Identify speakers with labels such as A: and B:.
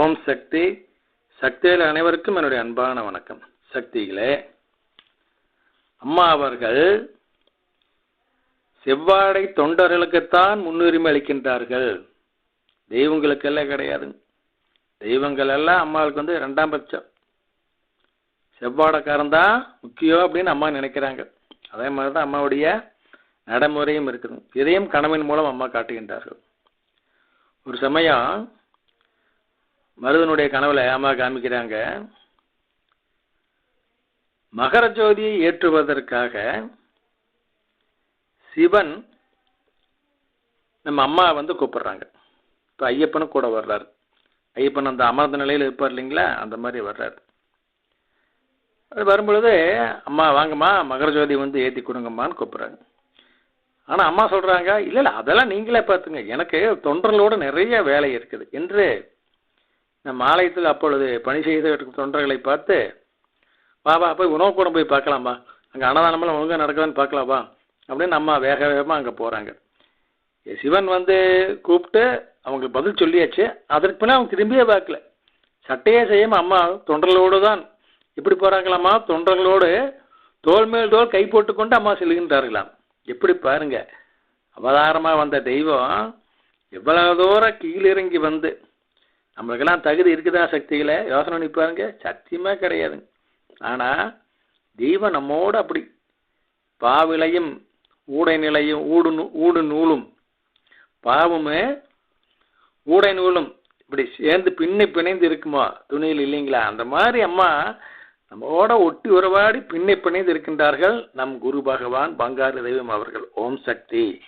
A: ஓம் சக்தி. சக்தியில் அனைவருக்கும் என்னுடைய அன்பான வணக்கம். சக்திகளே அம்மா அவர்கள் செவ்வாடை தொண்டர்களுக்குத்தான் முன்னுரிமை அளிக்கின்றார்கள். தெய்வங்களுக்கெல்லாம் கிடையாது. தெய்வங்கள் எல்லாம் அம்மாவுக்கு வந்து ரெண்டாம் பட்சம். செவ்வாடைக்காரன் தான் முக்கியம் அப்படின்னு அம்மா நினைக்கிறாங்க. அதே மாதிரி தான் அம்மாவுடைய நடைமுறையும் இருக்குது. இதையும் கணவன் மூலம் அம்மா காட்டுகின்றார்கள். ஒரு சமயம் மருதனுடைய கனவுல அம்மா காமிக்கிறாங்க? மகர ஜோதியை ஏற்றுவதற்காக சிவன் நம்ம அம்மா வந்து கூப்பிடுறாங்க. இப்போ ஐயப்பனும் கூட வர்றாரு. ஐயப்பன் அந்த அமர்ந்த நிலையில் இருப்பார் இல்லைங்களா? அந்த மாதிரி வர்றாரு. அது வரும்பொழுது அம்மா வாங்கம்மா மகர ஜோதி வந்து ஏற்றி கொடுங்கம்மான்னு கூப்பிட்றாங்க ஆனால் அம்மா சொல்கிறாங்க இல்லை இல்லை அதெல்லாம் நீங்களே பார்த்துங்க. எனக்கு தொண்டர்களோடு நிறைய வேலை இருக்குது. என்று நம் ஆலயத்தில் அப்பொழுது பணி செய்த தொண்டர்களை பார்த்து வா போய் உணவு கூடம் போய் பார்க்கலாம்பா. அங்கே அன்னதானமெல்லாம் ஒழுங்காக நடக்குதான்னு பார்க்கலாம்பா. அப்படின்னு அம்மா வேக வேகமாக அங்கே போகிறாங்க சிவன் வந்து கூப்பிட்டு அவங்க பதில் சொல்லியாச்சு. அதற்கு பின்னே அவங்க திரும்பியே பார்க்கல. சட்டையே செய்யாமல் அம்மா தொண்டர்களோடு தான் இப்படி போகிறாங்களாம்மா தொண்டர்களோடு தோல் மேல் தோல் கை போட்டுக்கொண்டு அம்மா செல்கின்றார்களாம். எப்படி பாருங்க. அவதாரமாக வந்த தெய்வம் எவ்வளவு தூரம் கீழிறங்கி வந்து நம்மளுக்கெல்லாம் தகுதி இருக்குதா சக்திகளை? யோசனை பண்ணி பாருங்க. சத்தியமே கிடையாதுங்க ஆனால் தெய்வம் நம்மோடு அப்படி. பாவிலையும் ஊடை நிலையும் ஊடு நூ- ஊடு நூலும். பாவமே ஊடை நூலும் இப்படி சேர்ந்து பின்னி பிணைந்து இருக்குமா? துணியில் இல்லைங்களா? அந்த மாதிரி அம்மா நம்மோட ஒட்டி உறவாடி பின்னி பிணைந்து இருக்கின்றார்கள் நம் குரு பகவான் பங்காரு தெய்வம் அவர்கள். ஓம் சக்தி.